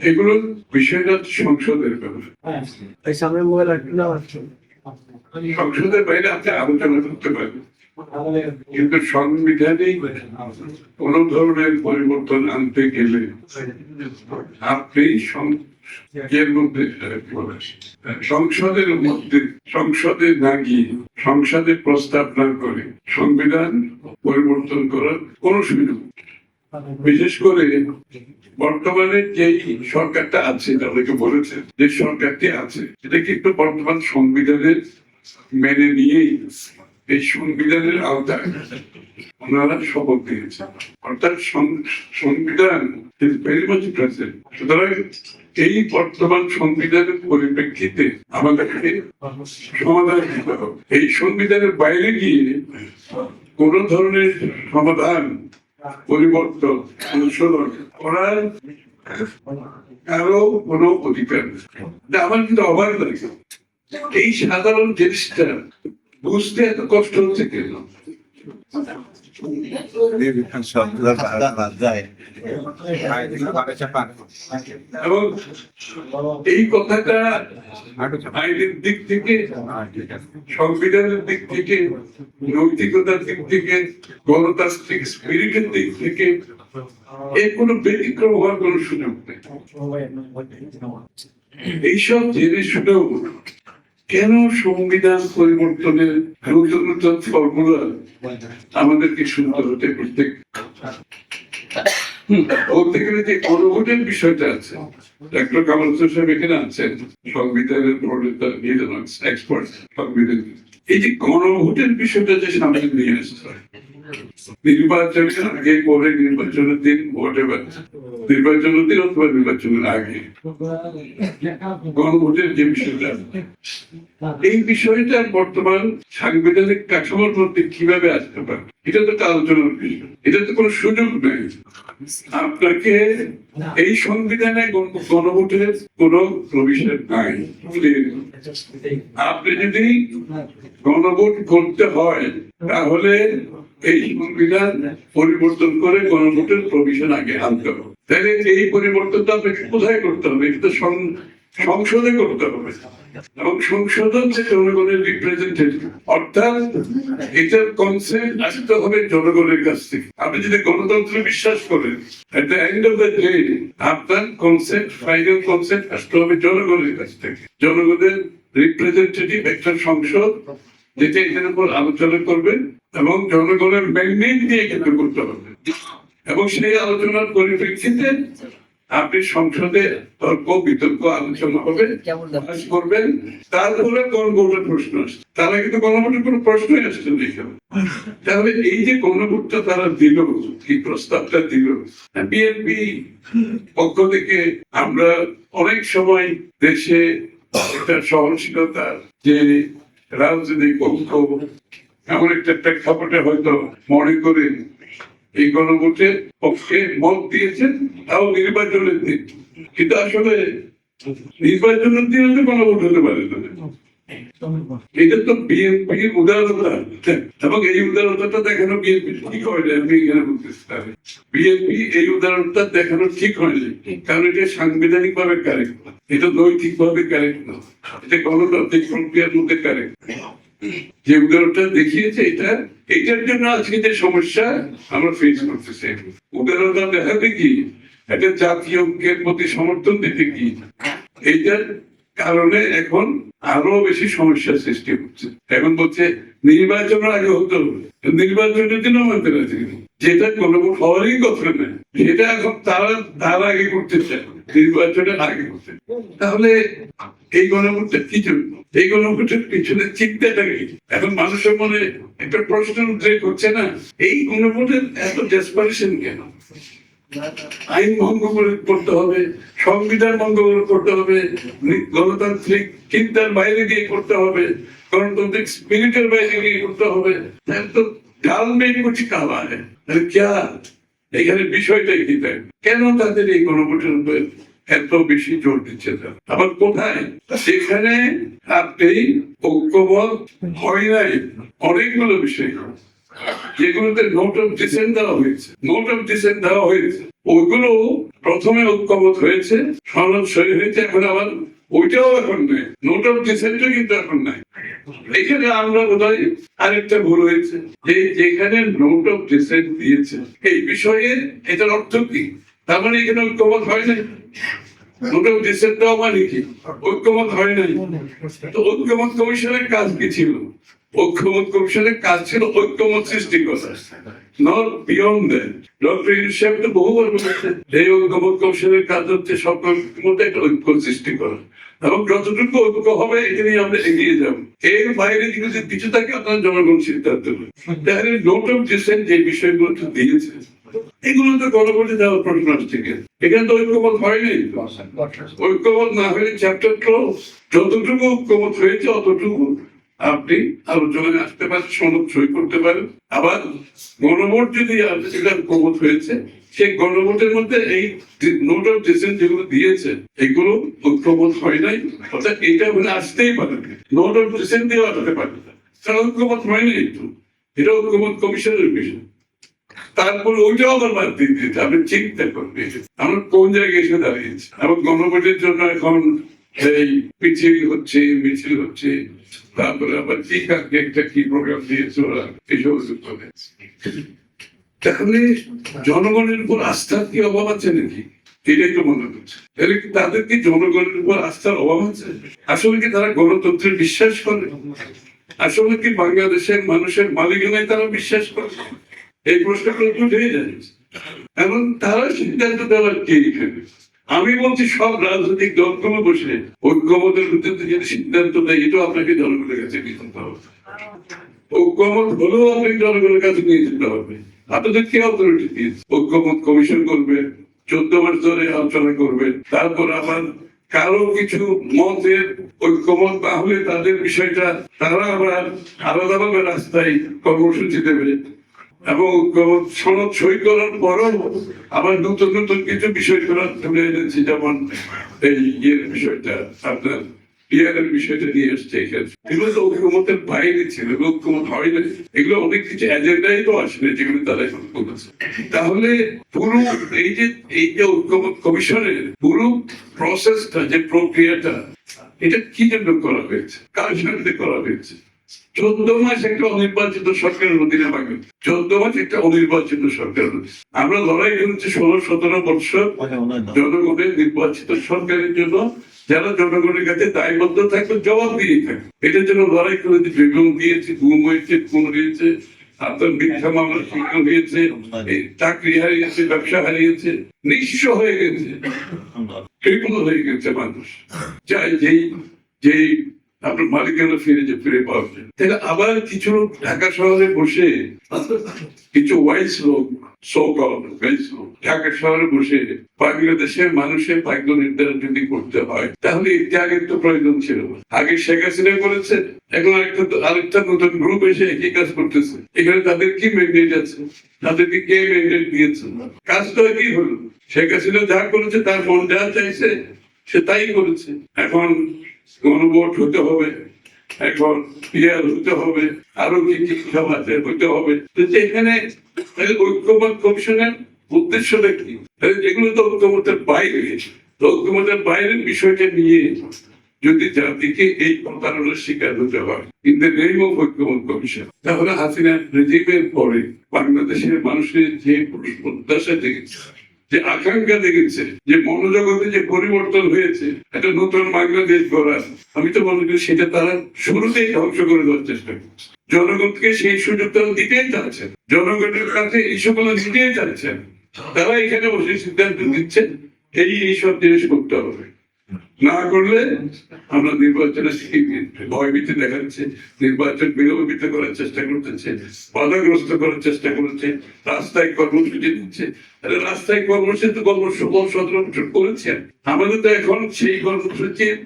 এগুলো বিষয়টা সংসদের ব্যাপার। সংসদের বাইরে আপনি আলোচনা করতে পারেন। কিন্তু সংবিধানে কোন ধরনের পরিবর্তন আনতে গেলে আপনি এর মধ্যে সংসদের মধ্যে, সংসদে না গিয়ে, সংসদে প্রস্তাব না করে সংবিধান পরিবর্তন করার কোন সুযোগ বিশেষ করে বর্তমানে যে সরকারটা আছে, তাদেরকে বলেছে, যে সরকারটি আছে এটা কিন্তু বর্তমান সংবিধানের মেনে নিয়েই এই সংবিধানের আওতায় ওনারা শপথ দিয়েছেন। অর্থাৎ সংবিধান সুতরাং এই বর্তমান সংবিধানের পরিপ্রেক্ষিতে আমাদেরকে সমাধান এই সংবিধানের বাইরে গিয়ে কোন ধরনের সমাধান, পরিবর্তন সংশোধন করার কারও কোনো অধিকার আমার কিন্তু অবাক লাগছে। এই সাধারণ জিনিসটা বুঝতে এত কষ্ট হচ্ছে কেন? এই কথাটা আইনের দিক থেকে, সংবিধানের দিক থেকে, নৈতিকতার দিক থেকে, গণতান্ত্রিক স্পিরিটের দিক থেকে এর কোনো ব্যতিক্রম হওয়ার কোনো সুযোগ নেই। এইসব জেনে শুনেও কেন সংবিধান পরিবর্তনের নতুন ফর্মুলা আমাদেরকে শুনতে হতে প্রত্যেক বিষয়টা আছে এখানে সংবিধানের এক্সপার্ট এই যে গণভোটের বিষয়টা যে সামনে নিয়ে নির্বাচনের আগে পরে নির্বাচনের দিন ভোটে নির্বাচনের দিন অথবা নির্বাচনের আগে গণভোটের যে বিষয়টা এই বিষয়টা বর্তমান সাংবিধানিক কাঠামোর মধ্যে কীভাবে আসতে পারে এটা তো আলোচনার বিষয়। এটা তো কোনো সুযোগ নেই। আপনাকে এই সংবিধানে গণভোটের কোন প্রভিশন নাই আপনি যদি গণভোট করতে হয় তাহলে এই সংবিধান পরিবর্তন করে গণভোটের প্রভিশন আগে আনতে হবে। তাহলে এই পরিবর্তনটা কোথায় করতে হবে? এটা সংসদে করতে হবে। এবং সংসদ হচ্ছে জনগণের রিপ্রেজেন্টেটিভ অর্থাৎ এটার আসতে হবে জনগণের কাছ থেকে। আপনি যদি গণতন্ত্রে বিশ্বাস করেন at the end of the day আপনার কনসেন্ট ফাইনাল কনসেন্ট আসতে হবে জনগণের কাছ থেকে। জনগণের রিপ্রেজেন্টেটিভ একটা সংসদ যেটা এটার উপর আলোচনা করবে এবং জনগণের ম্যান্ডেট দিয়ে কিন্তু করতে হবে। এবং সেই আলোচনার পরিপ্রেক্ষিতে আপনি সংসদে তর্ক বিতর্ক আলোচনা হবে করবেন। তারপরে গণভোটের প্রশ্ন আসছে। তারা কিন্তু গণভোটের কোনো প্রশ্নই আসছে এখানে। তাহলে এই যে গণভোটটা তারা দিল এই প্রস্তাবটা দিল বিএনপি পক্ষ থেকে আমরা অনেক সময় দেশে একটা সহনশীলতা যে রাজনৈতিক পক্ষ এমন একটা প্রেক্ষাপটে হয়তো মনে করে এই গণভোটে পক্ষে মত দিয়েছেন, তাও নির্বাচনের দিন। কিন্তু আসলে নির্বাচনের দিনে তো গণভোট হতে পারে না। এটা তো বিএনপির উদারতা এবং এই উদারতাটা দেখানো বিএনপি ঠিক হয় না আমি এখানে বিএনপি এই উদারতা দেখানো ঠিক হয় না কারণ এটা সাংবিধানিক ভাবে কারেক্ট এটা নৈতিক ভাবে কারেক্ট না। এটা গণতান্ত্রিক প্রক্রিয়ার মধ্যে কারেক্ট যে উদারতা দেখিয়েছে এটা, এটার জন্য আজকে যে সমস্যা আমরা ফেস করতেছি। উদারতা দেখাতে কি? একটা জাতীয় ঐক্যের প্রতি সমর্থন দিতে কি? এইটার কারণে এখন আরও বেশি সমস্যার সৃষ্টি হচ্ছে। এখন বলছে নির্বাচন আগে হতে হবে। নির্বাচনের জন্য রাজি নেই। যেটা কোনো হওয়ারই কথা না সেটা এখন তারা, তার আগে করতে চায়। নির্বাচনের আগে করতে তাহলে এই গণভোটটা কি জন্য? এই গণভোটের পিছনে চিন্তাটা কি? এখন মানুষের মনে একটা প্রশ্ন উদ্রেক হচ্ছে না, এই গণভোটের এত ডেসপারেশন কেন? আইন ভঙ্গ করতে হবে, সংবিধান ভঙ্গ করতে হবে, গণতান্ত্রিক চিন্তার বাইরে গিয়ে করতে হবে, গণতান্ত্রিক স্পিরিটের বাইরে গিয়ে করতে হবে। তো ডাল মেয়ে কুচি কামায় ক্যা এখানে বিষয়টা কি কেন তাদের এই গণভোটের উপর এত বেশি জোর দিচ্ছে আবার কোথায়? সেখানে আপনি ঐক্যবদ্ধ হয় নাই, অনেকগুলো বিষয়। যেগুলোতে নোট অফ ডিসেন্ট দেওয়া হয়েছে নোট অফ ডিসেন্ট দেওয়া হয়েছে, ওইগুলো প্রথমে হয়েছে, সনদ সই হয়েছে, এখন আবার ওইটাও এখন নেই নোট অফ ডিসেন্টও কিন্তু এখন নাই। এখানে আমরা বোধহয় আরেকটা ভুল হয়েছে, যে যেখানে নোট অফ ডিসেন্ট দিয়েছে, এই বিষয়ে এটার অর্থ কি? তার মানে এখানে ঐক্যমত হয় নাই? নোট অফ ডিসেন্ট দেওয়া মানে কি? ঐক্যমত হয় নাই। তো ঐক্যমত কমিশনের কাজ কি ছিল? ঐক্যমত কমিশনের কাজ ছিল ঐক্যমত সৃষ্টি করা। নট বিয়ন্ড দ্যাট ডক্টর তো বহুবার এই ঐক্যমত কমিশনের কাজ হচ্ছে সকল মধ্যে একটা ঐক্য সৃষ্টি করা। এবং যতটুকু ঐক্য হবে এটা নিয়ে আমরা এগিয়ে যাব। এর বাইরে যদি কিছু থাকে আপনার জনগণ সিদ্ধান্ত তাহলে নোট অফ ডিসেন্ট যে বিষয়গুলো দিয়েছে এগুলো তো গণভোটে দেওয়ার প্রশ্ন আসছে এখানে তো ঐক্যমত হয়নি। ঐক্যমত না হলে চ্যাপ্টার ক্লোজ যতটুকু ঐক্যমত হয়েছে অতটুকু আপনি আলোচনায় আসতে পারেন, সনদ সই করতে পারেন। আবার গণভোট যদি যেটা ঐক্যমত হয়েছে, সেই গণভোটের মধ্যে এই নোট অফ ডিসেন্ট যেগুলো দিয়েছে, এগুলো ঐক্যমত হয় নাই, অর্থাৎ এটা মানে আসতেই পারে নোট অফ ডিসেন্ট দিয়ে আসতে পারে কারণ ঐক্যমত হয়নি একটু। এটা ঐক্যমত কমিশনের বিষয়। তারপর ওইটাও আবার বাদ দিয়ে দিতে আপনি চিন্তা করবেন। আমরা কোন জায়গায় এসে দাঁড়িয়েছি? এবং গণভোটের জন্য এখন এই মিছিল হচ্ছে মিছিল হচ্ছে। তারপরে আবার কি একটা কি প্রোগ্রাম দিয়েছে ওরা? এসব করে তাহলে জনগণের উপর আস্থার কি অভাব আছে নাকি? এটাই তো মনে হচ্ছে। তাহলে কি তাদের কি জনগণের উপর আস্থার অভাব আছে? আসলে কি তারা গণতন্ত্রে বিশ্বাস করে? আসলে কি বাংলাদেশের মানুষের মালিকানায় তারা বিশ্বাস করে? এই প্রশ্নগুলো তো উঠেই যায়। এখন তারা সিদ্ধান্ত দেওয়ার কে এখানে? আমি বলছি সব রাজনৈতিক দলগুলো বসে ঐক্যমতের ভিত্তিতে যদি সিদ্ধান্ত দেয় এটাও আপনাকে জনগণের কাছে নিয়ে হবে। ঐক্যমত হলেও আপনি জনগণের কাছে নিয়ে যেতে হবে। আপনাদের কে অথরিটি দিয়েছে? ঐক্যমত কমিশন করবে, চোদ্দ মাস ধরে আলোচনা করবে, তারপর আবার কারও কিছু মতের ঐক্যমত না হলে তাদের বিষয়টা তারা আবার আলাদাভাবে রাস্তায় কর্মসূচি দেবে। এবং সনদ সই করার পরও আবার নতুন নতুন কিছু বিষয় তুলে এনেছি, যেমন এই ইয়ের বিষয়টা, আপনার বিষয়টা নিয়ে এসছে এখানে। এগুলো তো ঐক্যমতের বাইরে ছিল ঐক্যমত হয় না এগুলো অনেক কিছু এজেন্ডাই তো আসলে যেগুলো তারা এখন করেছে তাহলে পুরো এই যে এই যে ঐক্যমত কমিশনের পুরো প্রসেসটা যে প্রক্রিয়াটা, এটা কি জন্য করা হয়েছে? কার করা হয়েছে? চোদ্দ মাস একটা অনির্বাচিত সরকারের অধীনে পাবে চোদ্দ মাস একটা অনির্বাচিত সরকার আমরা লড়াই করেছি ষোলো সতেরো বছর জনগণের নির্বাচিত সরকারের জন্য যারা জনগণের কাছে দায়বদ্ধ থাকবে জবাব দিয়ে থাকবে। এটার জন্য লড়াই করেছে বেগুন দিয়েছে গুম হয়েছে খুন হয়েছে আপনার মিথ্যা মামলা শিক্ষা হয়েছে চাকরি হারিয়েছে ব্যবসা হারিয়েছে নিঃস্ব হয়ে গেছে। হয়ে গেছে মানুষ। যেই যেই আপনার মালিকানা ফিরে যে ফিরে পাওয়া যায়। তাহলে আবার কিছু লোক ঢাকা শহরে বসে, কিছু ওয়াইস লোক ঢাকা শহরে বসে বাংলাদেশের মানুষের ভাগ্য নির্ধারণ যদি করতে হয়, তাহলে এর ত্যাগের তো প্রয়োজন ছিল। আগে শেখ হাসিনা করেছে, এখন আরেকটা আরেকটা নতুন গ্রুপ এসে একই কাজ করতেছে। এখানে তাদের কি ম্যান্ডেট আছে? তাদেরকে কে ম্যান্ডেট দিয়েছে? কাজটা কি হলো? শেখ হাসিনা যা করেছে, তার মন যা চাইছে, সে তাই করেছে। এখন গণভোট হতে হবে, এখন পিয়ার হতে হবে, আরও কি কি আছে হতে হবে। কমিশনের উদ্দেশ্যটা কি? তো ঐক্যমতের বাইরে ঐক্যমতের বাইরের বিষয়টা নিয়ে যদি জাতিকে এই প্রতারণার শিকার হতে হয় ইন দ্য কমিশন, তাহলে হাসিনা রেজিমের পরে বাংলাদেশের মানুষের যে প্রত্যাশা দেখেছে যে আকাঙ্ক্ষা দেখেছে, যে মনোজগতে যে পরিবর্তন হয়েছে, একটা নতুন বাংলাদেশ গড়ার। আমি তো মনে করি সেটা তারা শুরুতেই ধ্বংস করে দেওয়ার চেষ্টা করছে। জনগণকে সেই সুযোগটা দিতেই চাচ্ছেন জনগণের কাছে এই সকল দিতেই চাচ্ছেন তারা এখানে বসে সিদ্ধান্ত দিচ্ছেন এই এইসব জিনিস করতে হবে। না করলে আমরা নির্বাচনে ভয়ভীতি দেখাচ্ছে, নির্বাচন বিলম্বিত করার চেষ্টা করতেছে, বাধাগ্রস্ত করার চেষ্টা করছে, রাস্তায় কর্মসূচি দিচ্ছে। রাস্তায় কর্মসূচি কর্মসূচি সতেরো করেছেন আমাদের তো এখন সেই কর্মসূচির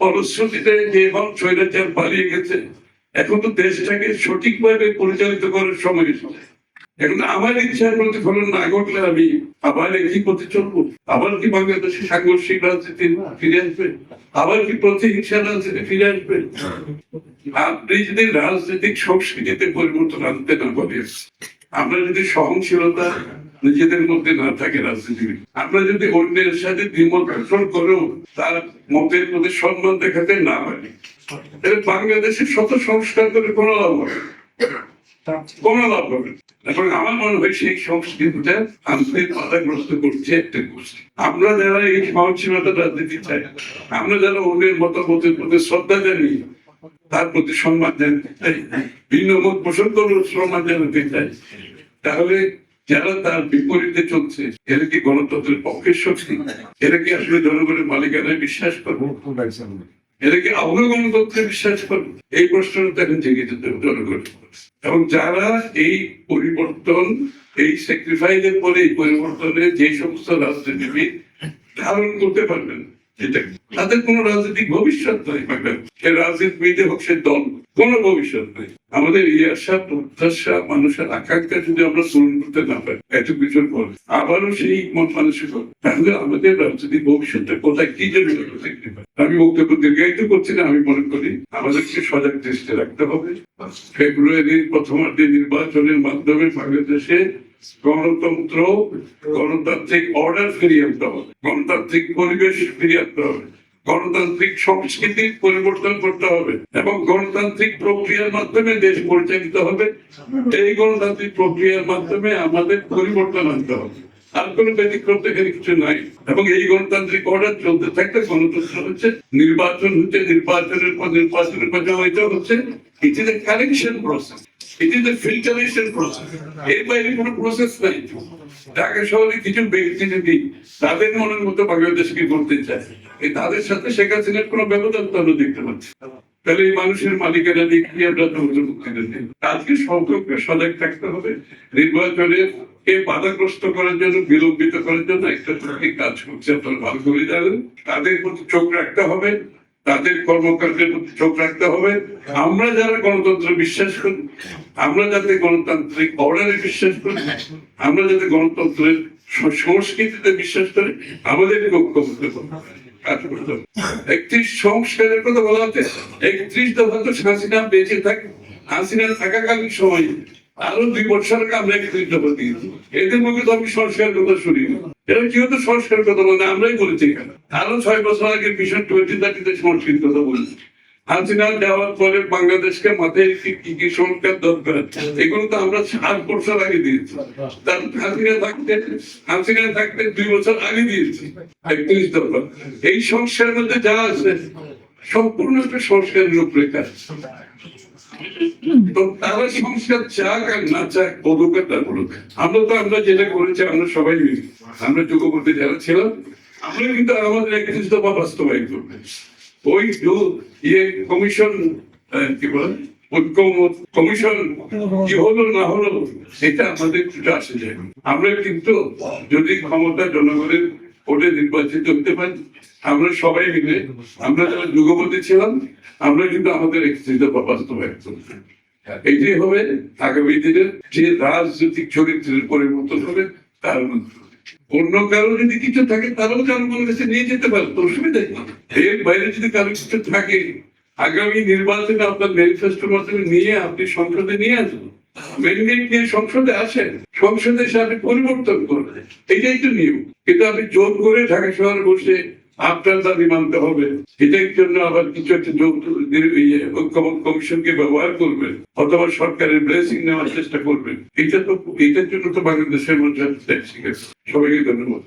ফলশ্রুতিতে যে এখন স্বৈরাচার পালিয়ে গেছে, এখন তো দেশটাকে সঠিকভাবে পরিচালিত করার সময় এসেছে। এখন আমার ইচ্ছার প্রতিফলন না ঘটলে আমি আবার একই পথে চলবো। আবার কি বাংলাদেশে সাংঘর্ষিক রাজনীতি ফিরে আসবে? আবার কি প্রতিহিংসা রাজনীতি ফিরে আসবে? আপনি যদি রাজনৈতিক সংস্কৃতিতে পরিবর্তন আনতে না পারি আমরা যদি সহনশীলতা নিজেদের মধ্যে না থাকে রাজনীতি আমরা যদি অন্যের সাথে দ্বিমত পোষণ করেও তার মতের প্রতি সম্মান দেখাতে না পারি বাংলাদেশে শত সংস্কার করে কোনো লাভ হবে এখন আমার মনে হয় সেই সংস্কৃতিটা আমাদের বাধাগ্রস্ত করছে একটা গোষ্ঠী। আমরা যারা এই চাই, আমরা যারা মতামতের প্রতি শ্রদ্ধা জানি, তার প্রতি সম্মান জানাতে চাই ভিন্ন মত পোষণ সম্মান জানাতে চাই। তাহলে যারা তার বিপরীতে চলছে, এরা কি গণতন্ত্রের পক্ষের শক্তি এরা কি আসলে জনগণের মালিকানায় বিশ্বাস করব? এরা আমরা গণতন্ত্রে বিশ্বাস করি এই প্রশ্নটা এখন জেগে যেতে হবে জনগণের এবং যারা এই পরিবর্তন, এই স্যাক্রিফাইসের পরে এই পরিবর্তনে যে সমস্ত রাজনীতিবিদ ধারণ করতে পারবেন তাদের কোনো রাজনৈতিক ভবিষ্যৎ নাই সে রাজনীতিবিদে হোক, সে দল, কোনো ভবিষ্যৎ নেই। আমাদের এই আশা, প্রত্যাশা, মানুষের আকাঙ্ক্ষা যদি আমরা পূরণ করতে না পারি, এত কিছুর পর আবারও সেই মন মানসিক তাহলে আমাদের রাজনৈতিক ভবিষ্যৎটা কোথায়, কি জন্য দেখতে পাই আমি বক্তব্য দীর্ঘায়িত করছি না, আমি মনে করি আমাদেরকে সজাগ দৃষ্টি রাখতে হবে। ফেব্রুয়ারির প্রথমার্ধে নির্বাচনের মাধ্যমে বাংলাদেশে গণতন্ত্র, গণতান্ত্রিক অর্ডার ফিরিয়ে আনতে হবে। গণতান্ত্রিক পরিবেশ ফিরিয়ে আনতে হবে। গণতান্ত্রিক সংস্কৃতির পরিবর্তন করতে হবে এবং গণতান্ত্রিক প্রক্রিয়ার মাধ্যমে দেশ পরিচালিত হবে। এই গণতান্ত্রিক প্রক্রিয়ার মাধ্যমে আমাদের পরিবর্তন আনতে হবে। আর কোনো ব্যতিক্রম এখানে কিছু নাই। এবং এই গণতান্ত্রিক অর্ডার চলতে থাকলে গণতন্ত্র হচ্ছে, নির্বাচন হচ্ছে, নির্বাচনের পর নির্বাচনের পর হচ্ছে it is a collection process it is a filtration process এর বাইরে কোনো প্রসেস নাই। ঢাকা শহরে কিছু ব্যক্তি যদি তাদের মনের মতো বাংলাদেশকে করতে চায় এই তাদের সাথে শেখ হাসিনার কোনো ব্যবধান তো আমরা দেখতে পাচ্ছি। তাহলে এই মানুষের মালিকানা দিয়ে কি আমরা আজকে সকলকে সজাগ থাকতে হবে। নির্বাচনে কে বাধাগ্রস্ত করার জন্য, বিলম্বিত করার জন্য একটা কাজ করছে আপনারা ভালো করে জানেন। তাদের প্রতি চোখ রাখতে হবে। তাদের কর্মকাণ্ডের প্রতি চোখ রাখতে হবে। আমরা যারা গণতন্ত্র বিশ্বাস করি, আমরা যাতে গণতান্ত্রিক অর্ডারে বিশ্বাস করি, আমরা যাতে গণতন্ত্রের সংস্কৃতিতে বিশ্বাস করি, আমাদের। একত্রিশ সংস্কারের কথা বলা হচ্ছে। একত্রিশ দফা তো হাসিনা বেঁচে থাকে, হাসিনা থাকাকালীন সময় আরও দুই বছর আমরা একত্রিশ দফা দিয়েছি। এদের তো আমি সংস্কার কথা শুনি এরা কেউ তো সংস্কার কথা বলে না, আমরাই বলেছি আরও ছয় বছর আগে মিশন টোয়েন্টি থার্টিতে সংস্কৃত কথা বলেছি। যাওয়ার পরে বাংলাদেশকে মাথায় কি কি সংস্কার দরকার এগুলো তো আমরা আট বছর আগে দিয়েছি। তার হাসিনা থাকতে হাসিনা থাকতে দুই বছর আগে দিয়েছি একত্রিশ দফা। এই সংস্কারের মধ্যে যা আছে সম্পূর্ণ একটা সংস্কারের রূপরেখা। তারা চাক আর না চাক বলুক আমরা তো, আমরা যেটা করেছি, আমরা সবাই আমরা যুগপতি যারা ছিলাম, আমরা কিন্তু আমাদের বাস্তবায়ন করবে। ওই ইয়ে কমিশন কি বলে? কমিশন কি হলো, না হলো এটা আমাদের কিছু আসে যায়। আমরা কিন্তু যদি ক্ষমতা জনগণের ভোটে নির্বাচিত হতে পারি আমরা সবাই মিলে, আমরা যারা যুগপতি ছিলাম, আমরা কিন্তু আমাদের একত্রিত বাস্তবায়ন করব এইটাই হবে আগামী দিনের যে রাজনৈতিক চরিত্রের পরিবর্তন হবে, তার অন্য কারও যদি কিছু থাকে, তারাও জনগণের কাছে নিয়ে যেতে পারে, তো অসুবিধা এর বাইরে যদি কারও কিছু থাকে, আগামী নির্বাচনে আপনার ম্যানিফেস্টোর মাধ্যমে নিয়ে আপনি সংসদে নিয়ে আসুন। ম্যান্ডেট নিয়ে সংসদে আসেন? সংসদে এসে আপনি পরিবর্তন করবেন। এটাই তো নিয়ম। কিন্তু আপনি জোর করে ঢাকা শহরে বসে আপনার দাবি মানতে হবে। এটার জন্য আবার কিছু একটা ঐক্যমত কমিশনকে ব্যবহার করবেন, অথবা সরকারের ব্লেসিং নেওয়ার চেষ্টা করবেন। এটা তো এটার জন্য তো বাংলাদেশের মধ্যে সবাইকে ধন্যবাদ।